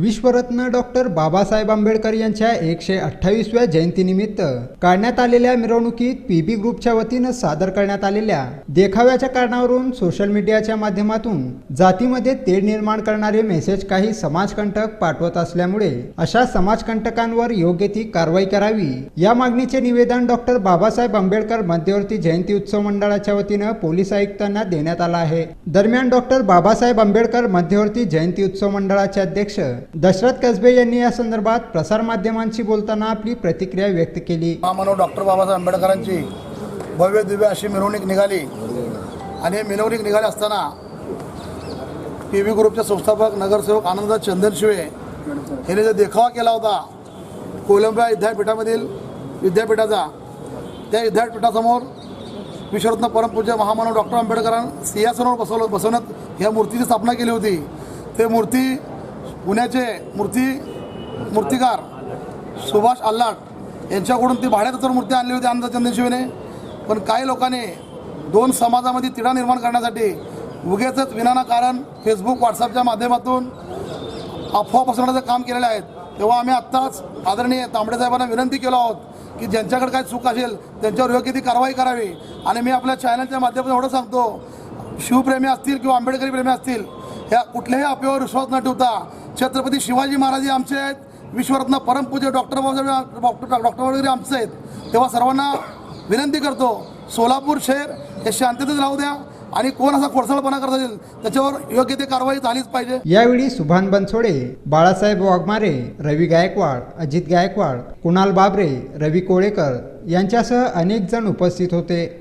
विश्वरत्न doctor Babasaheb Ambedkar यांच्या एकशे अठ्ठावीसव्या जयंतीनिमित्त काढण्यात आलेल्या मिरवणुकीत पीबी ग्रुपच्या वतीनं सादर करण्यात आलेल्या देखाव्याच्या कारणावरून सोशल मीडियाच्या माध्यमातून जातीमध्ये तेढ निर्माण करणारे मेसेज काही समाजकंटक पाठवत असल्यामुळे अशा समाजकंटकांवर योग्य ती कारवाई करावी या मागणीचे निवेदन डॉक्टर बाबासाहेब आंबेडकर मध्यवर्ती जयंती उत्सव मंडळाच्या वतीनं पोलीस आयुक्तांना देण्यात आला आहे. दरम्यान डॉक्टर बाबासाहेब आंबेडकर मध्यवर्ती जयंती उत्सव मंडळाचे अध्यक्ष दशरथ कसबे यांनी या संदर्भात प्रसारमाध्यमांशी बोलताना आपली प्रतिक्रिया व्यक्त केली. महामानव डॉक्टर बाबासाहेब आंबेडकरांची भव्य दिव्य अशी मिरवणूक निघाली. आणि हे मिरवणूक निघाली असताना पी व्ही ग्रुपचे संस्थापक नगरसेवक आनंद चंदनशिवे यांनी जो देखावा केला होता कोलंबिया विद्यापीठामधील विद्यापीठाचा त्या विद्यापीठासमोर विश्वरत्न परमपूज्य महामानव डॉक्टर आंबेडकरां सिंहासनावर बसवलं बसवण्यात ह्या मूर्तीची स्थापना केली होती. ते मूर्ती पुण्याचे मूर्ती मूर्तिकार सुभाष आल्लाट यांच्याकडून ती भाड्यात तर मूर्ती आणली होती आनंद चंदनशिवेने पण काही लोकांनी दोन समाजामध्ये तिढा निर्माण करण्यासाठी उगेच विनाना कारण फेसबुक व्हॉट्सअपच्या माध्यमातून अफवा पसरवण्याचं काम केलेलं आहे. तेव्हा आम्ही आत्ताच आदरणीय तांबडे साहेबांना विनंती केलो आहोत की ज्यांच्याकडे काय चूक असेल त्यांच्यावर योग्य ती कारवाई करावी. आणि मी आपल्या चॅनलच्या माध्यमातून एवढं सांगतो शिवप्रेमी असतील किंवा आंबेडकरी प्रेमी असतील ह्या कुठल्याही अपेवर विश्वास न ठेवता छत्रपती शिवाजी महाराज हे आमचे आहेत. विश्वरत्न परमपूज्य डॉक्टर बाबासाहेब डॉक्टर डॉक्टर वगैरे आमचे आहेत. तेव्हा सर्वांना विनंती करतो सोलापूर शहर हे शांततेत राहू द्या आणि कोण असा खोडसाळपणा करत असेल त्याच्यावर योग्य ते कारवाई झालीच पाहिजे. यावेळी सुभान बनसोडे बाळासाहेब वाघमारे रवी गायकवाड अजित गायकवाड कुणाल बाबरे रवी कोळेकर यांच्यासह अनेक जण उपस्थित होते.